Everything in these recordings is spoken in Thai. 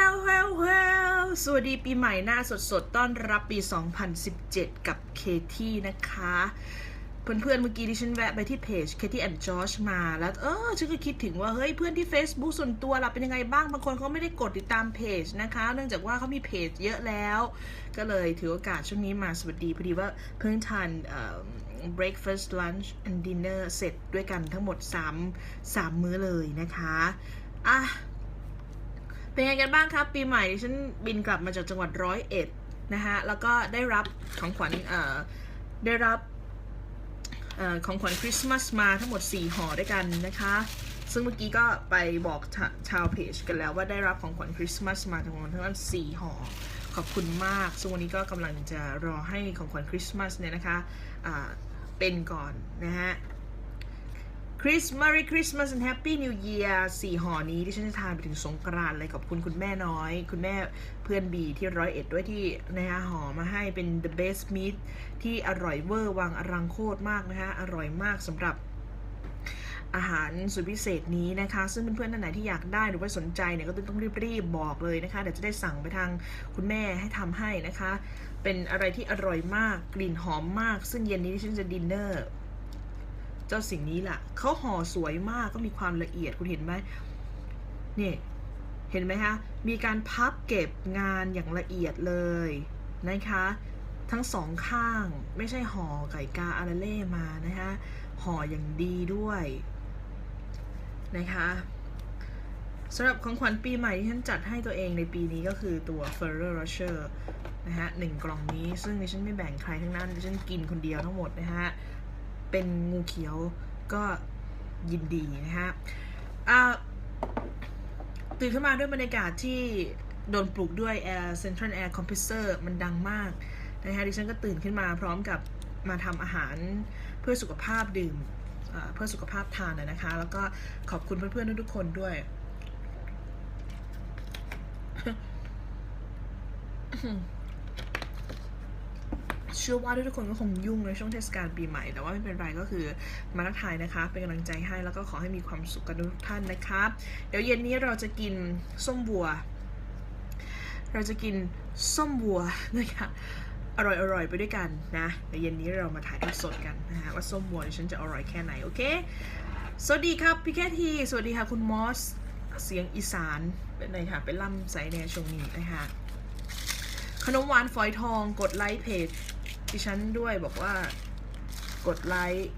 well well well สวัสดีปีใหม่หน้าสดๆ ต้อนรับปี 2017 กับเคที่นะคะ เพื่อนๆ เมื่อกี้ที่ฉันแวะไปที่เพจ Katie and Josh มาแล้ว เออ ฉันก็คิดถึงว่า เฮ้ย เพื่อนที่ Facebook ส่วนตัวล่ะเป็นยังไงบ้าง บางคนเขาไม่ได้กดติดตามเพจนะคะ เนื่องจากว่าเขามีเพจเยอะแล้ว ก็เลยถือโอกาสช่วงนี้มาสวัสดีพอดีว่าเพิ่งทานเอ่อ breakfast lunch and dinner เสร็จด้วยกันทั้งหมด 3 3 มื้อเลยนะคะ อะ เป็นไงกันบ้างครับ ปีใหม่ดิฉันบินกลับมาจากจังหวัดร้อยเอ็ดนะฮะแล้วก็ได้รับของขวัญเอ่อได้รับเออของขวัญคริสต์มาสมาทั้งหมด 4ห่อด้วยกันนะคะ ซึ่งเมื่อกี้ก็ไปบอกชาวเพจกันแล้วว่าได้รับของขวัญคริสต์มาสมาทั้งหมดทั้งหมด4ห่อขอบคุณมาก ซึ่งวันนี้ก็กำลังจะรอให้ของขวัญคริสต์มาสเนี่ยนะคะอ่าเป็นก่อนนะฮะ คริส Merry Christmas and Happy New Year สี่ห่อนี้ที่ฉันจะทานไปถึงสงกรานต์เลยขอบคุณคุณแม่น้อย คุณแม่เพื่อนบีที่ร้อยเอ็ดด้วยที่นะคะห่อมาให้เป็น the best meat ที่อร่อยเวอร์วางอรังโคตรมากนะคะอร่อยมากสำหรับอาหารสุดพิเศษนี้นะคะ ซึ่งเพื่อนๆท่านไหนที่อยากได้หรือว่าสนใจเนี่ยก็ต้องรีบๆบอกเลยนะคะเดี๋ยวจะได้สั่งไปทางคุณแม่ให้ทำให้นะคะ เป็นอะไรที่อร่อยมากกลิ่นหอมมาก ซึ่งเย็นนี้ที่ฉันจะดินเนอร์ เจ้าสิ่งนี้แหละเขาห่อสวยมากก็มีความละเอียดคุณเห็นไหมนี่เห็นไหมคะมีการพับเก็บงานอย่างละเอียดเลยนะคะทั้งสองข้างไม่ใช่ห่อไก่กาอาราเล่มานะคะห่ออย่างดีด้วยนะคะสำหรับของขวัญปีใหม่ที่ฉันจัดให้ตัวเองในปีนี้ก็คือตัว Ferrero Rocher นะฮะหนึ่งกล่องนี้ซึ่งดิฉันไม่แบ่งใครทั้งนั้นดิฉันกินคนเดียวทั้งหมดนะฮะ เป็นงูเขียวก็ยินดีนะฮะตื่นขึ้นมาด้วยบรรยากาศที่โดนปลุกด้วย Air Central Air Compressor มันดังมากนะฮะดิฉันก็ตื่นขึ้นมาพร้อมกับมาทำอาหารเพื่อสุขภาพดื่มเพื่อสุขภาพทานนะนะคะ แล้วก็ขอบคุณเพื่อนๆทุกๆคนด้วย เชื่อว่าทุกคนก็คงยุ่งในช่วงเทศกาลปีใหม่ แต่ว่าไม่เป็นไรก็คือมาทักทายนะคะ เป็นกำลังใจให้แล้วก็ขอให้มีความสุขกันทุกท่านนะคะเดี๋ยวเย็นนี้เราจะกินส้มบัว เราจะกินส้มบัวนะคะอร่อยอร่อยไปด้วยกันนะเดี๋ยวเย็นนี้เรามาถ่ายทอดสดกันนะฮะว่าส้มบัวฉันจะอร่อยแค่ไหนโอเคสวัสดีครับพี่แคทีสวัสดีค่ะคุณมอสเสียงอีสานเป็นไงคะเป็นล่ำใสในช่วงนี้นะคะขนมหวานฝอยทองกดไลค์เพจ ดิฉันด้วยบอกว่ากดไลค์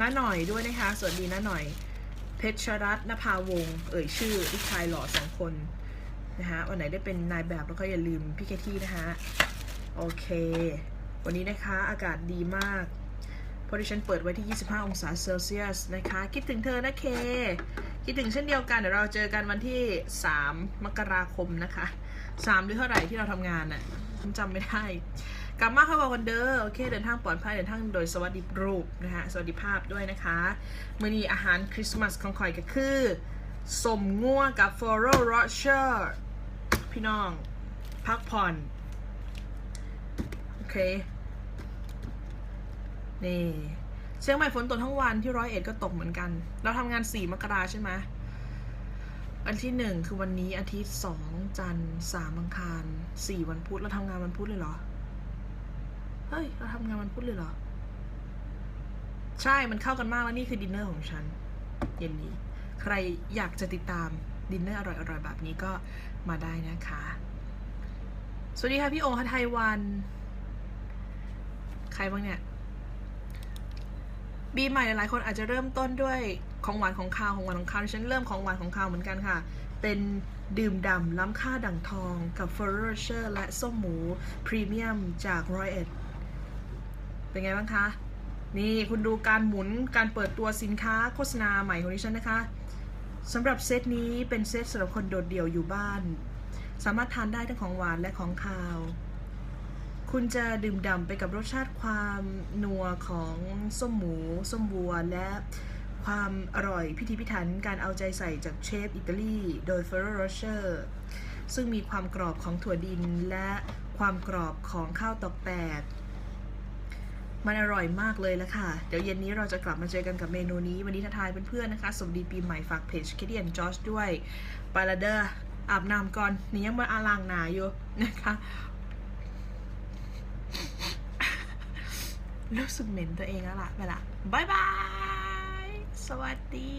น้าหน่อยด้วยนะคะ สวัสดีน้าหน่อย เพชรรัตน์นภาวงศ์เอ่ยชื่อลูกชายหล่อสองคนนะคะวันไหนได้เป็นนายแบบแล้วก็อย่าลืมพี่แคที่นะคะโอเค วันนี้นะคะอากาศดีมากเพราะดิฉันเปิดไว้ที่ 25 องศาเซลเซียสนะคะ คิดถึงเธอนะเค คิดถึงเช่นเดียวกัน เดี๋ยวเราเจอกันวันที่ 3 มกราคมนะคะ 3 หรือเท่าไหร่ที่เราทำงานน่ะจำไม่ได้ กลับมาเข้ากับวันเดอร์โอเคเดินทางปลอดภัยเดินทางโดยสวัสดิรูปนะฮะสวัสดิภาพด้วยนะคะมื่อนี้อาหารคริสต์มาสของข่อยก็คือสมง่วกับฟอโรโรเชอร์พี่น้อง พักผ่อนโอเคนี่เชียงใหม่ฝนตกทั้งวันที่ร้อยเอ็ดก็ตกเหมือนกัน เราทำงานสี่มกราใช่ไหมอันที่หนึ่งคือวันนี้อาทิตย์สองจันทร์สามอังคารสี่วันพุธเราทำงานวันพุธเลยเหรอ เฮ้ย เราทำงานวันพุธเลยเหรอ ใช่ มันเข้ากันมากแล้วนี่คือดินเนอร์ของฉัน เย็นนี้ ใครอยากจะติดตามดินเนอร์อร่อยๆแบบนี้ก็มาได้นะคะ สวัสดีค่ะพี่โอค่ะไทยวัน ใครบ้างเนี่ยปีใหม่หลายๆคนอาจจะเริ่มต้นด้วยของหวานของข้าวของหวานของข้าวฉันเริ่มของหวานของข้าวเหมือนกันค่ะ เป็นดื่มด่ำล้ำค่าดั่งทองกับเฟอร์เรเชอร์และส้มหมู พรีเมียมจากรอยเอ็ด เป็นไงบ้างคะ นี่คุณดูการหมุนการเปิดตัวสินค้าโฆษณาใหม่ของดิฉันนะคะสำหรับเซตนี้เป็นเซตสำหรับคนโดดเดี่ยวอยู่บ้าน สามารถทานได้ทั้งของหวานและของคาว คุณจะดื่มด่ำไปกับรสชาติความนัวของส้มหมู ส้มวัว และความอร่อยพิธีพิถันการเอาใจใส่จากเชฟอิตาลี โดย Ferrero Rocher ซึ่งมีความกรอบของถั่วดินและความกรอบของข้าวตอกแตก มันอร่อยมากเลยละค่ะ เดี๋ยวเย็นนี้เราจะกลับมาเจอกันกับเมนูนี้ วันนี้ท้าทายเพื่อนๆนะคะ สวัสดีปีใหม่ฝากเพจแคิเดียนจอชด้วยไปละเดอ้ออาบน้ำก่อน นี่ยังมาอาลางหนาอยู่นะคะรู้สึกเหม็นตัวเองแล้วล่ะไปละบายบาย สวัสดี